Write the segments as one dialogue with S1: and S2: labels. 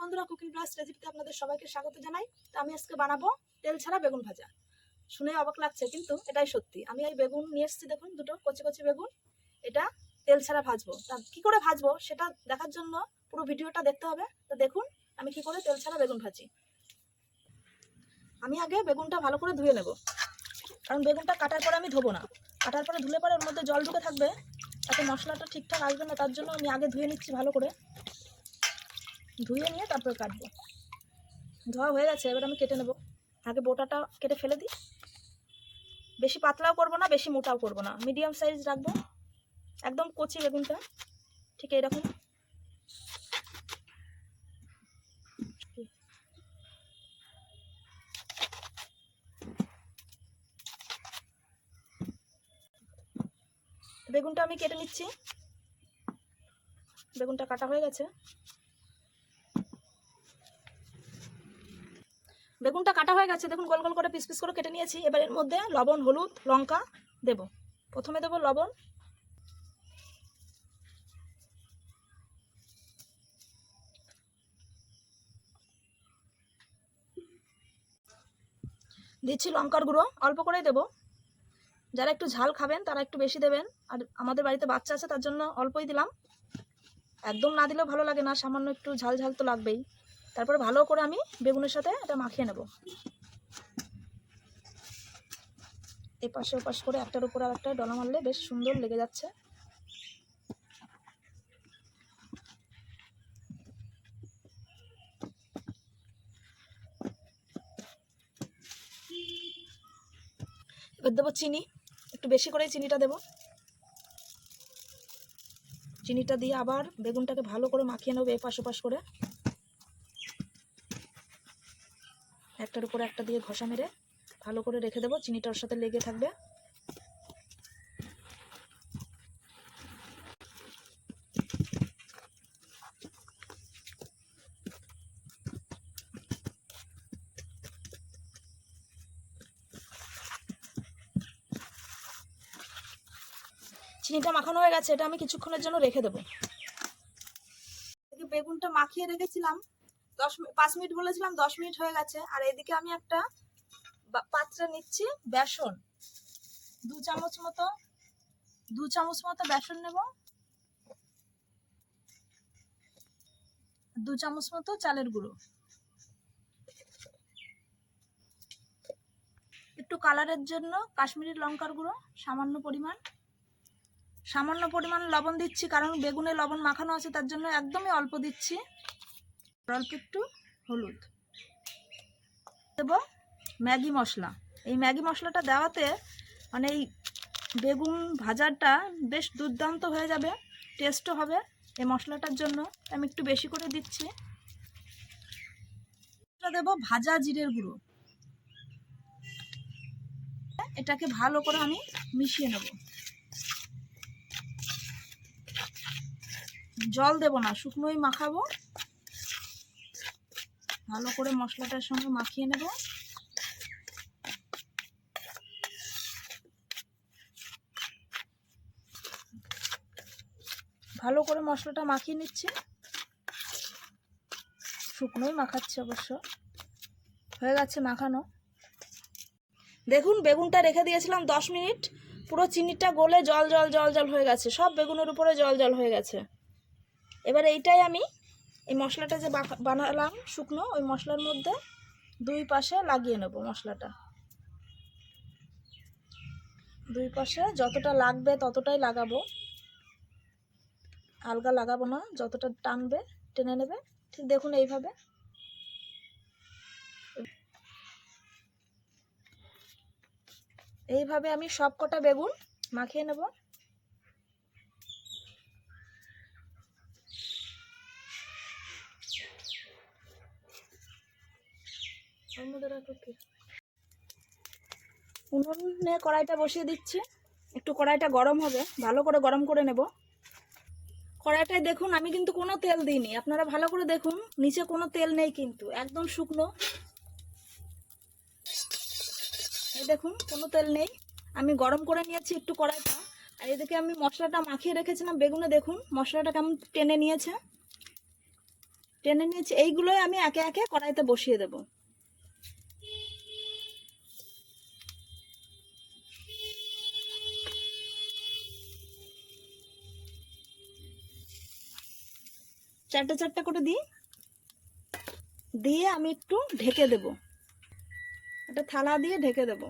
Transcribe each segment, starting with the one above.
S1: বন্ধুরা, cooking plus রেসিপিতে আপনাদের সবাইকে স্বাগত জানাই। তো আমি আজকে বানাবো তেল ছাড়া বেগুন ভাজা। শুনে অবাক লাগছে, কিন্তু এটাই সত্যি। আমি এই বেগুন নিয়ে এসেছি, দেখুন, দুটো কচি কচি বেগুন। এটা তেল ছাড়া ভাজবো। তা কী করে ভাজবো সেটা দেখার জন্য পুরো ভিডিওটা দেখতে হবে। তো দেখুন, আমি কি করে তেল ছাড়া বেগুন ভাজি। আমি আগে বেগুনটা ভালো করে ধুয়ে নেব। কারণ বেগুনটা কাটার পরে আমি ধোবো না। কাটার পরে ধুলে পরে ওর মধ্যে জল ঢুকে থাকবে। তাতে মশলাটা ঠিকঠাক আসবে না, তার জন্য আমি আগে ধুয়ে নিচ্ছি ভালো করে। ধুয়ে নিয়ে তারপর কাটবো। ধোয়া হয়ে গেছে, এবার আমি কেটে নেব। আগে বোটাটা কেটে ফেলে দিই। বেশি পাতলাও করব না, বেশি মোটাও করব না। মিডিয়াম সাইজ রাখব। একদম কচি বেগুনটা, ঠিক এইরকম। বেগুনটা আমি কেটে নিচ্ছি। বেগুনটা কাটা হয়ে গেছে। বেগুনটা কাটা হয়ে গেছে, দেখুন গোল গোল করে পিস পিস করে কেটে নিয়েছি। এবার এর মধ্যে লবণ, হলুদ, লঙ্কা দেব। প্রথমে দেব লবণ। দিচ্ছি লঙ্কার গুঁড়ো, অল্প করেই দেবো। যারা একটু ঝাল খাবেন, তারা একটু বেশি দেবেন। আর আমাদের বাড়িতে বাচ্চা আছে, তার জন্য অল্পই দিলাম। একদম না দিলেও ভালো লাগে না, সামান্য একটু ঝাল ঝাল তো লাগবেই। তারপরে ভালো করে আমি বেগুনের সাথে এটা মাখিয়ে নেব। এই পাশে ওপাশ করে একটার উপর আর একটা ডলা মারলে বেশ সুন্দর লেগে যাচ্ছে। এবার দেবো চিনি, একটু বেশি করে চিনিটা দেবো। চিনিটা দিয়ে আবার বেগুনটাকে ভালো করে মাখিয়ে নেব এপাশ ওপাশ করে। একটার উপরে একটা দিয়ে ঘষা মেরে ভালো করে রেখে দেবো। চিনিটা ওর সাথে লেগে থাকবে। চিনিটা মাখানো হয়ে গেছে, এটা আমি কিছুক্ষণের জন্য রেখে দেবো। বেগুনটা মাখিয়ে রেখেছিলাম দশ পাঁচ মিনিট বলেছিলাম, দশ মিনিট হয়ে গেছে। আর এদিকে আমি একটা পাত্রে নিচ্ছি বেসন। দু চামচ মতো, দু চামচ মতো বেসন নেব। দু চামচ মতো চালের গুঁড়ো। একটু কালারের জন্য কাশ্মীরি লঙ্কার গুঁড়ো, সামান্য পরিমাণ। সামান্য পরিমাণ লবণ দিচ্ছি, কারণ বেগুনে লবণ মাখানো আছে, তার জন্য একদমই অল্প দিচ্ছি। অল্প একটু হলুদ। দেবো ম্যাগি মশলা। এই ম্যাগি মশলাটা দেওয়াতে মানে এই বেগুন ভাজাটা বেশ দুর্দান্ত হয়ে যাবে, টেস্টও হবে। এই মশলাটার জন্য আমি একটু বেশি করে দিচ্ছি। দেবো ভাজা জিরের গুঁড়ো। এটাকে ভালো করে আমি মিশিয়ে নেব। জল দেব না, শুকনোই মাখাবো। ভালো করে মশলাটার সঙ্গে মাখিয়ে নেব। ভালো করে মশলাটা মাখিয়ে নিচ্ছি। শুকনোই মাখাচ্ছি অবশ্য। হয়ে গেছে মাখানো। দেখুন, বেগুনটা রেখে দিয়েছিলাম দশ মিনিট। পুরো চিনিটা গলে জল জল জল জল হয়ে গেছে। সব বেগুনের উপরে জল জল হয়ে গেছে। এবার এইটাই আমি এই মশলাটা যে বানালাম শুকনো, ওই মশলার মধ্যে দুই পাশে লাগিয়ে নেব মশলাটা। দুই পাশে যতটা লাগবে ততটাই লাগাবো। আলগা লাগাবো না, যতটা টানবে টেনে নেবে। ঠিক দেখুন এইভাবে। এইভাবে আমি সব কটা বেগুন মাখিয়ে নেব ওর মধ্যে রাখো কি? উনুনে কড়াইটা বসিয়ে দিচ্ছি। একটু কড়াইটা গরম হবে, ভালো করে গরম করে নেব। কড়াইটায় দেখুন, আমি কিন্তু কোনো তেল দিইনি। আপনারা ভালো করে দেখুন, নিচে কোনো তেল নেই কিন্তু, একদম শুকনো। এই দেখুন, কোনো তেল নেই। আমি গরম করে নিয়েছি একটু কড়াইটা। আর এদিকে আমি মশলাটা মাখিয়ে রেখেছিলাম বেগুনে, দেখুন, মশলাটা কেমন টেনে নিয়েছে। টেনে নিয়েছি, এইগুলোই আমি একে একে কড়াইতে বসিয়ে দেব। চারটে চারটে করে দিই। দিয়ে আমি একটু ঢেকে দেব। একটা থালা দিয়ে ঢেকে দেব।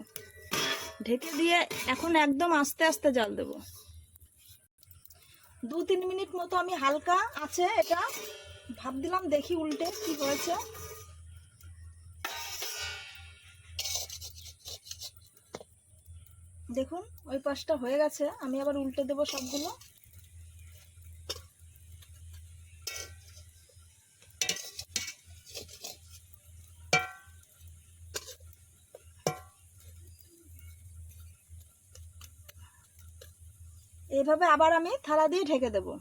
S1: ঢেকে দিয়ে এখন একদম আস্তে আস্তে জাল দেব। দু তিন মিনিট মতো আমি হালকা আছে এটা। ভাব দিলাম দেখি উল্টে কি হয়েছে। দেখুন, ওই পাশটা হয়ে গেছে। আমি আবার উল্টে দেবো সবগুলো। এইভাবে আবার আমি থালা দিয়ে ঢেকে দেবো।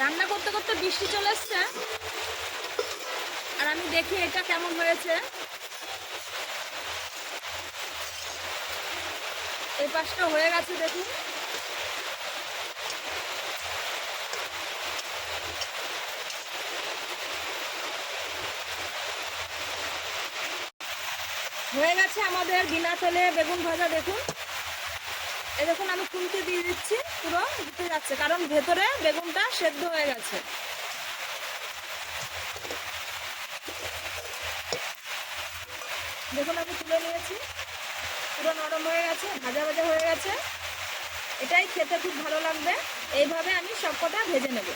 S1: রান্না করতে করতে বৃষ্টি চলে এসছে। আর আমি দেখি এটা কেমন হয়েছে। এই পাশটা হয়ে গেছে দেখুন। হয়ে গেছে আমাদের বিনা তেলে বেগুন ভাজা, দেখুন। এই দেখুন, আমি খুলতে দিয়ে দিচ্ছি, পুরো দিতে যাচ্ছে, কারণ ভেতরে বেগুনটা সেদ্ধ হয়ে গেছে। দেখুন, আমি তুলে নিয়েছি, পুরো নরম হয়ে গেছে, ভাজা ভাজা হয়ে গেছে। এটাই খেতে খুব ভালো লাগবে। এইভাবে আমি সব সবকটা ভেজে নেব।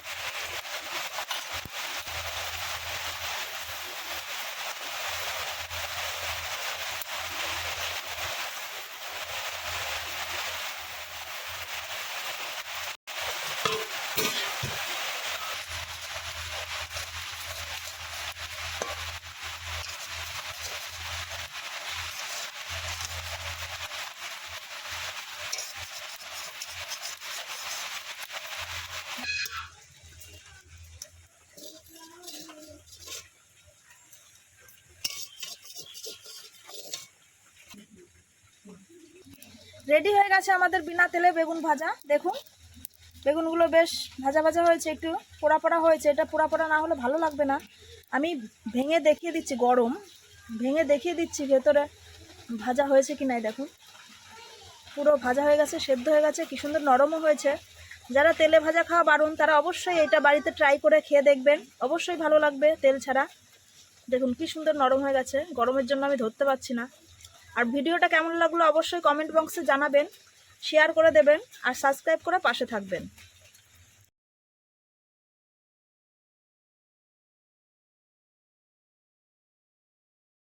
S1: রেডি হয়ে গেছে আমাদের বিনা তেলে বেগুন ভাজা। দেখুন, বেগুনগুলো বেশ ভাজা ভাজা হয়েছে, একটু পোড়া পোড়া হয়েছে। এটা পোড়া পোড়া না হলে ভালো লাগবে না। আমি ভেঙে দেখিয়ে দিচ্ছি, গরম। ভেঙে দেখিয়ে দিচ্ছি ভেতরে ভাজা হয়েছে কি নাই, দেখুন। পুরো ভাজা হয়ে গেছে, সেদ্ধ হয়ে গেছে, কি সুন্দর নরমও হয়েছে। যারা তেলে ভাজা খাওয়া বারণ, তারা অবশ্যই এটা বাড়িতে ট্রাই করে খেয়ে দেখবেন। অবশ্যই ভালো লাগবে তেল ছাড়া। দেখুন, কি সুন্দর নরম হয়ে গেছে। গরমের জন্য আমি ধরতে পারছি না। আর ভিডিওটা কেমন লাগল অবশ্যই কমেন্ট বক্সে জানাবেন শেয়ার করে দেবেন, আর সাবস্ক্রাইব করে পাশে থাকবেন।